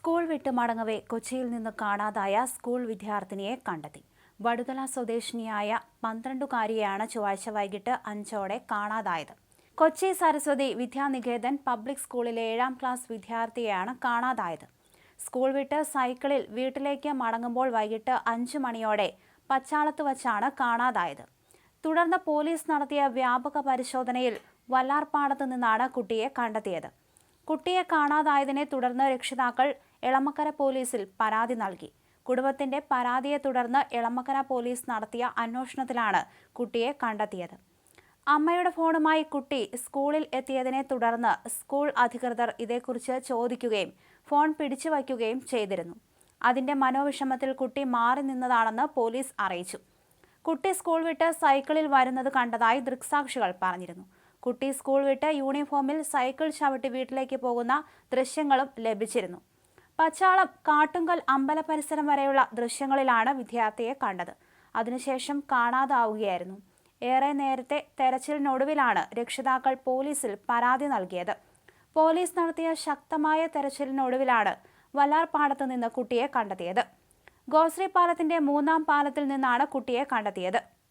School വിട്ട് മടങ്ങവെ കൊച്ചിയിൽ നിന്ന് കാണാതായ സ്കൂൾ വിദ്യാർത്ഥിനിയെ കണ്ടെത്തി. വടുതല സ്വദേശിനിയായ പന്ത്രണ്ടുകാരിയെയാണ് ചൊവ്വാഴ്ച വൈകിട്ട് അഞ്ചോടെ കാണാതായത്. കൊച്ചി സരസ്വതി വിദ്യാനികേതൻ പബ്ലിക് സ്കൂളിലെ ഏഴാം ക്ലാസ് വിദ്യാർത്ഥിയെയാണ് കാണാതായത്. സ്കൂൾ വിട്ട് സൈക്കിളിൽ വീട്ടിലേക്ക് മടങ്ങുമ്പോൾ വൈകിട്ട് അഞ്ചു മണിയോടെ പച്ചാളത്ത് വച്ചാണ് കാണാതായത്. തുടർന്ന് പോലീസ് നടത്തിയ വ്യാപക പരിശോധനയിൽ വല്ലാർപാടത്ത് നിന്നാണ് കുട്ടിയെ കണ്ടെത്തിയത്. കുട്ടിയെ കാണാതായതിനെ തുടർന്ന് രക്ഷിതാക്കൾ എളമക്കര പോലീസിൽ പരാതി നൽകി. കുടുംബത്തിന്റെ പരാതിയെ തുടർന്ന് എളമക്കര പോലീസ് നടത്തിയ അന്വേഷണത്തിലാണ് കുട്ടിയെ കണ്ടെത്തിയത്. അമ്മയുടെ ഫോണുമായി കുട്ടി സ്കൂളിൽ എത്തിയതിനെ തുടർന്ന് സ്കൂൾ അധികൃതർ ഇതേക്കുറിച്ച് ചോദിക്കുകയും ഫോൺ പിടിച്ചു വയ്ക്കുകയും ചെയ്തിരുന്നു. അതിന്റെ മനോവിഷമത്തിൽ കുട്ടി മാറി നിന്നതാണെന്ന് പോലീസ് അറിയിച്ചു. കുട്ടി സ്കൂൾ വിട്ട് സൈക്കിളിൽ വരുന്നത് കണ്ടതായി ദൃക്സാക്ഷികൾ പറഞ്ഞിരുന്നു. കുട്ടി സ്കൂൾ വിട്ട് യൂണിഫോമിൽ സൈക്കിൾ ചവിട്ടി വീട്ടിലേക്ക് പോകുന്ന ദൃശ്യങ്ങളും ലഭിച്ചിരുന്നു. പച്ചാളം കാട്ടുങ്കൽ അമ്പല പരിസരം വരെയുള്ള ദൃശ്യങ്ങളിലാണ് വിദ്യാർത്ഥിയെ കണ്ടത്. അതിനുശേഷം കാണാതാവുകയായിരുന്നു. ഏറെ നേരത്തെ തെരച്ചിലിനൊടുവിലാണ് രക്ഷിതാക്കൾ പോലീസിൽ പരാതി നൽകിയത്. പോലീസ് നടത്തിയ ശക്തമായ തെരച്ചിലിനൊടുവിലാണ് വല്ലാർപാടത്ത് നിന്ന് കുട്ടിയെ കണ്ടെത്തിയത്. ഗോശ്രീ പാലത്തിന്റെ മൂന്നാം പാലത്തിൽ നിന്നാണ് കുട്ടിയെ കണ്ടെത്തിയത്.